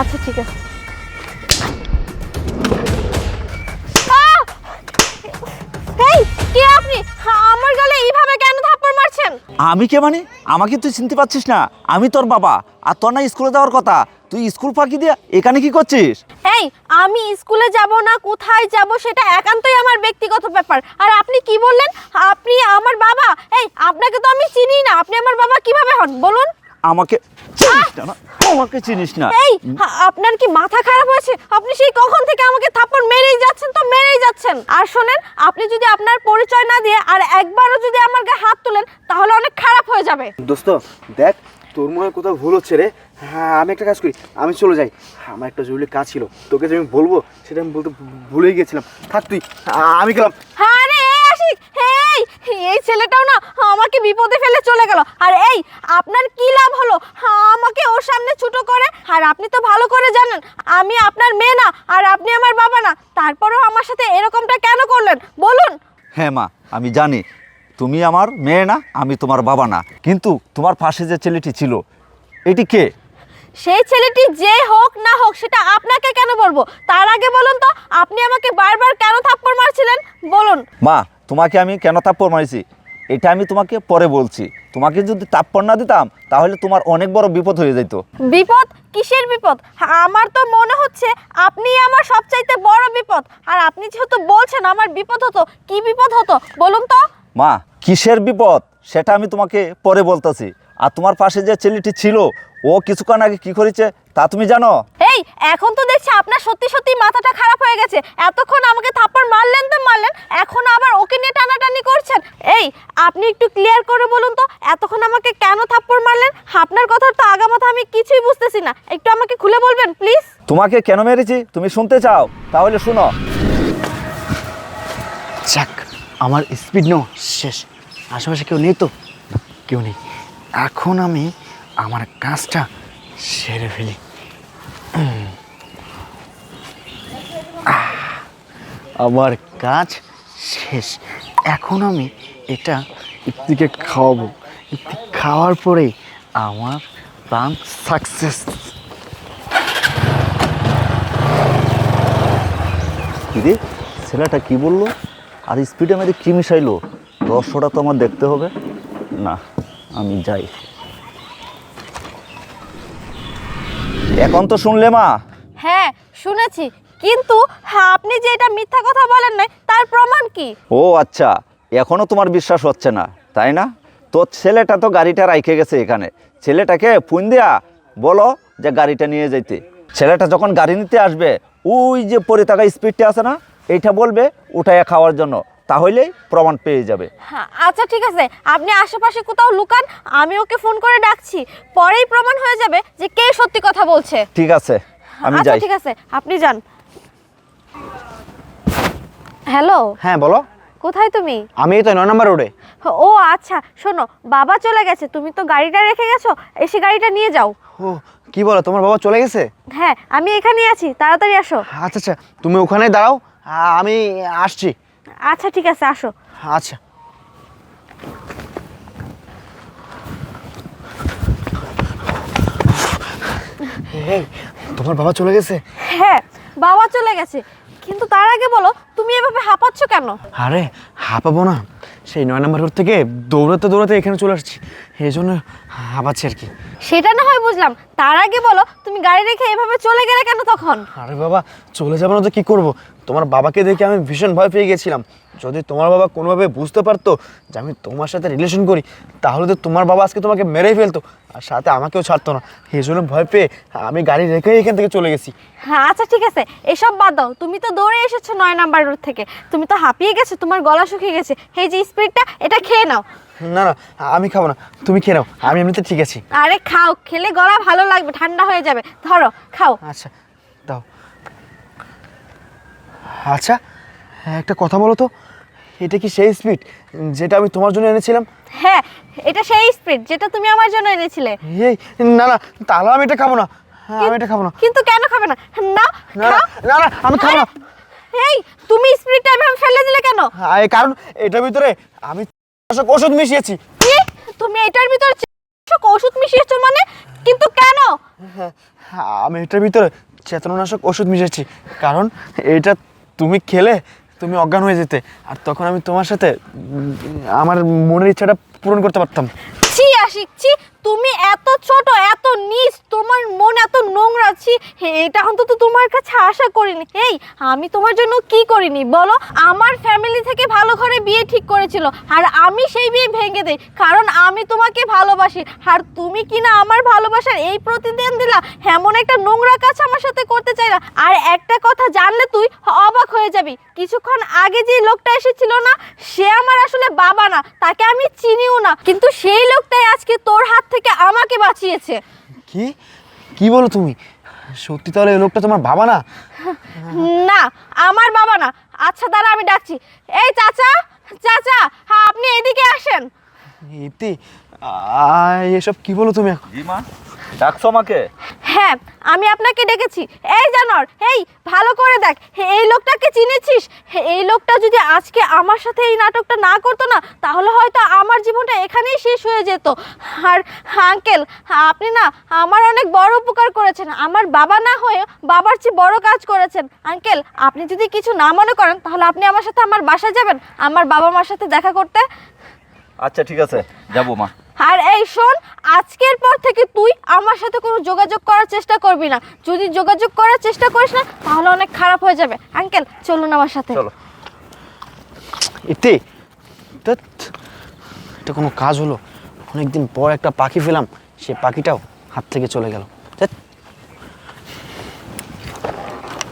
আচ্ছা ঠিক আছে। এই কে আপনি? আমার গালে এইভাবে কেন থাপ্পড় মারছেন? আমি কে মানে? আমাকে তুই চিনতে পারছিস না। আমি তোর বাবা আর তোর না স্কুলে যাওয়ার কথা। তুই স্কুল ফাঁকি দিয়ে এখানে কি করছিস? এই আমি স্কুলে যাব না কোথায় যাব সেটা একান্তই আমার ব্যক্তিগত ব্যাপার। আর আপনি কি বললেন? আপনি আমার বাবা? এই আপনাকে তো আমি চিনি না। আপনি আমার বাবা কীভাবে হন? বলুন। আমাকে চিনিস না না? আমাকে চিনিস না। এই আ- আপনার কি মাথা খারাপ হয়েছে? আপনি সেই কখন থেকে আমাকে থাপ্পড় মেরেই যাচ্ছেন তো মেরেই যাচ্ছেন। আর শোনেন আপনি যদি আপনার পরিচয় না দিয়ে আর একবারও যদি আমার গায়ে হাত তুলেন তাহলে অনেক খারাপ হয়ে যাবে। দোস্ত দেখ তোর মনে হয় কোথাও ভুল হচ্ছে রে। হ্যাঁ আমি একটা কাজ করি আমি চলে যাই। আমার একটা জরুরি কাজ ছিল তোকে যে আমি বলব সেটা আমি বলতে ভুলেই গেছিলাম। থাক তুই আ- আমি গেলাম। আশিক এই এই ছেলেটাও না আমাকে বিপদে ফেলে চলে গেল। আর এই, আপনার কি লাভ হলো? আমাকে ওর সামনে ছোট করে। আর আপনি তো ভালো করে জানেন, আমি আপনার মেয়ে না, আর আপনি আমার বাবা না। তারপরেও আমার সাথে এরকমটা কেন করলেন? বলুন। হ্যাঁ মা, আমি জানি। তুমি আমার মেয়ে না, আমি তোমার বাবা না। কিন্তু তোমার পাশে যে ছেলেটি ছিল, এটি কে? সেই ছেলেটি যে হোক না হোক সেটা আপনাকে কেন বলব? তার আগে বলুন তো আপনি আমাকে বারবার কেন থাপ্পড় মারছিলেন? বলুন। মা তোমাকে আমি কেন তাপ্পড় মারিছি? এটা আমি তোমাকে পরে বলছি। তোমাকে যদি তাপ্পড় না দিতাম তাহলে তোমার অনেক বড় বিপদ হয়ে যেত। বিপদ? কিসের বিপদ? আমার তো মনে হচ্ছে আপনি আমার সবচাইতে বড় বিপদ। আর আপনি যেহেতু বলছেন আমার বিপদ হতো কি বিপদ হতো? বলুন তো। মা কিসের বিপদ? সেটা আমি তোমাকে পরে বলতেছি। আর তোমার পাশে যে ছেলেটি ছিল ও কিছুক্ষণ আগে কি করেছে তা তুমি জানো? এই এখন তো দেখছি আপনার সত্যি সত্যি মাথাটা খারাপ হয়ে গেছে। এতক্ষণ আমাকে থাপ্পড় মারলেন তো মারলেন এখন আবার ওকে নিয়ে টানাটানি করছেন। এই আপনি একটু ক্লিয়ার করে বলুন তো এতক্ষণ আমাকে কেন থাপ্পড় মারলেন? আপনার কথা তো আগামাথা আমি কিছুই বুঝতেছি না। একটু আমাকে খুলে বলবেন প্লিজ তোমাকে কেন মেরেছি? তুমি শুনতে চাও? তাহলে শুনো। যাক আমার স্পিড নো শেষ। আশেপাশে কেউ নেই তো? কেউ নেই। এখন আমি আমার কাজটা সেরে ফেলি। আমার কাজ শেষ। এখন আমি এটা ইপ্তিকে খাওয়াবো। ইপ্তি খাওয়ার পরে আমার প্ল্যান সাকসেস দিদি, ছেলেটা কি বলল? আর স্পিডে মেরে কি মিশাইলো? রহস্যটা তো আমার দেখতে হবে। না। আমি যাই। এখন তো শুনলে মা। হ্যাঁ শুনেছি। কিন্তু হ্যাঁ, আপনি যে এটা মিথ্যা কথা বলেন নাই তার প্রমাণ কি? ও আচ্ছা এখনও তোমার বিশ্বাস হচ্ছে না তাই না? তোর ছেলেটা তো গাড়িটা রাইখে গেছে এখানে। ছেলেটাকে ফোন দেয়া বলো যে গাড়িটা নিয়ে যাইতে। ছেলেটা যখন গাড়ি নিতে আসবে ওই যে পরে থাকা স্পিডটা আছে না এইটা বলবে উঠাইয়া খাওয়ার জন্য। তাহলেই প্রমাণ পেয়ে যাবে। হ্যাঁ আচ্ছা ঠিক আছে আপনি আশেপাশে কোথাও লুকান আমি ওকে ফোন করে ডাকছি। পরেই প্রমাণ হয়ে যাবে যে কে সত্যি কথা বলছে। ঠিক আছে আমি আচ্ছা যাই। ঠিক আছে আপনি যান। হ্যালো? হ্যাঁ বলো। কোথায় তুমি? আমি এই তো নয় নম্বর রোডে। ও আচ্ছা শোনো বাবা চলে গেছে তুমি তো গাড়িটা রেখে গেছো এসে গাড়িটা নিয়ে যাও। ও কি বলো তোমার বাবা চলে গেছে? হ্যাঁ আমি এখানেই আছি তাড়াতাড়ি আসো। আচ্ছা আচ্ছা তুমি ওখানে দাঁড়াও আ- আমি আসছি। আচ্ছা ঠিক আছে আসো। আচ্ছা। এই, তোমার বাবা চলে গেছে? হ্যাঁ বাবা চলে গেছে। কিন্তু তার আগে বলো তুমি এভাবে হাঁপাচ্ছ কেন? আরে হাঁপাবো না। সেই নয় নম্বর রোড থেকে দৌড়াতে দৌড়াতে এখানে চলে আসছি। এই জন্য হাঁপাচ্ছি আর কি। সেটা না হয় বুঝলাম। তার আগে বলো তুমি গাড়ি রেখে এভাবে চলে গেলে কেন তখন? আরে বাবা চলে যাব না তো কী করব? তোমার বাবাকে দেখে আমি ভীষণ ভয় পেয়ে গেছিলাম। যদি তোমার বাবা কোনোভাবে বুঝতে পারতো যে আমি তোমার সাথে রিলেশন করি তাহলে তো তোমার বাবা আজকে তোমাকে মেরেই ফেলতো আর সাথে আমাকেও ছাড়তো না। এই জন্য ভয় পেয়ে আমি গাড়ি রেখেই এখান থেকে চলে গেছি। হ্যাঁ আচ্ছা ঠিক আছে এসব বাদ দাও। তুমি তো দৌড়ে এসেছ নয় নাম্বার রোড থেকে। তুমি তো হাঁপিয়ে গেছো তোমার গলা শুকিয়ে গেছে। এই যে স্পিডটা এটা খেয়ে নাও। না না আমি খাব না। তুমি খেয়ে নাও আমি এমনিতে ঠিক আছি। আরে খাও খেলে গলা ভালো লাগবে ঠান্ডা হয়ে যাবে। ধরো খাও। আচ্ছা দাও। আচ্ছা একটা কথা বলো তো এটা কি সেই স্পিড যেটা আমি তোমার জন্য এনেছিলাম? হ্যাঁ এটা সেই স্পিড যেটা তুমি আমার জন্য এনেছিলে। এই না না তাহলে আমি এটা খাব না। হ্যাঁ, আমি এটা খাব না। কিন্তু কেন খাবে না? না না না, না না আমি খাব না। এই তুমি স্পিডটা এভাবে ফেলে দিলে কেন? এই কারণ এটার ভিতরে আমি ওষুধ মিশিয়েছি। কি? তুমি এটার ভিতর চেতনানাশক ওষুধ মিশিয়েছো মানে? কিন্তু কেন? আমি এটার ভিতরে চেতনানাশক ওষুধ মিশিয়েছি। কারণ এটা তুমি খেলে তুমি অজ্ঞান হয়ে যেতে। আর তখন আমি তোমার সাথে আমার মনের ইচ্ছাটা পূরণ করতে পারতাম। ছি আশিক ছি। তুমি এত ছোট, এত নিচ, তোমার মন এত নোংরা, ছি এটা অন্তত তোমার কাছে আশা করিনি। এই আমি তোমার জন্য কি করিনি? বলো, আমার ফ্যামিলি থেকে ভালো ঘরে বিয়ে ঠিক করেছিল, আর আমি সেই বিয়ে ভেঙে দেই, কারণ আমি তোমাকে ভালোবাসি। আর তুমি কি না আমার ভালোবাসার এই প্রতিদিন দিলা? এমন একটা নোংরা কাজ আমার সাথে করতে চাইলা। আর একটা কথা জানলে তুই অবাক হয়ে যাবি। কিছুক্ষণ আগে যে লোকটা এসেছিল না, সে আমার আসলে বাবা না, তাকে আমি চিনিও না। কিন্তু সেই লোকটাই আজকে তোর হাত থেকে আমাকে বাঁচিয়েছে। কি? কি বলো তুমি? সত্যি তাহলে এই লোকটা তোমার বাবা না? না আমার বাবা না। আচ্ছা দাঁড়া আমি ডাকছি। এই চাচা চাচা হ্যাঁ আপনি এদিকে আসেন। ইতি আ- এসব কি বলো তুমি এখন? জি মা ডাকছো আমাকে? হ্যাঁ আমি আপনাকে ডেকেছি। এই জানর এই ভালো করে দেখ এই লোকটাকে চিনেছিস? এই লোকটা যদি আজকে আমার সাথে এই নাটকটা না করতো না তাহলে হয়তো আমার জীবনটা এখানেই শেষ হয়ে যেত। আর আঙ্কেল আপনি না আমার অনেক বড় উপকার করেছেন। আমার বাবা না হয়ে বাবার চেয়ে বড় কাজ করেছেন। আঙ্কেল আপনি যদি কিছু না মনে করেন তাহলে আপনি আমার সাথে আমার বাসায় যাবেন। আমার বাবা মার সাথে দেখা করতে। আচ্ছা ঠিক আছে। যাব মা। আর এই শোন, আজকের পর থেকে তুই আমার সাথে কোনো যোগাযোগ করার চেষ্টা করবি না। যদি যোগাযোগ করার চেষ্টা করিস না, তাহলে অনেক খারাপ হয়ে যাবে। আঙ্কেল, চলুন আমার সাথে। চলো। ইতি এটা কোনো কাজ হলো? অনেকদিন পর একটা পাখি পেলাম, সে পাখিটাও হাত থেকে চলে গেল।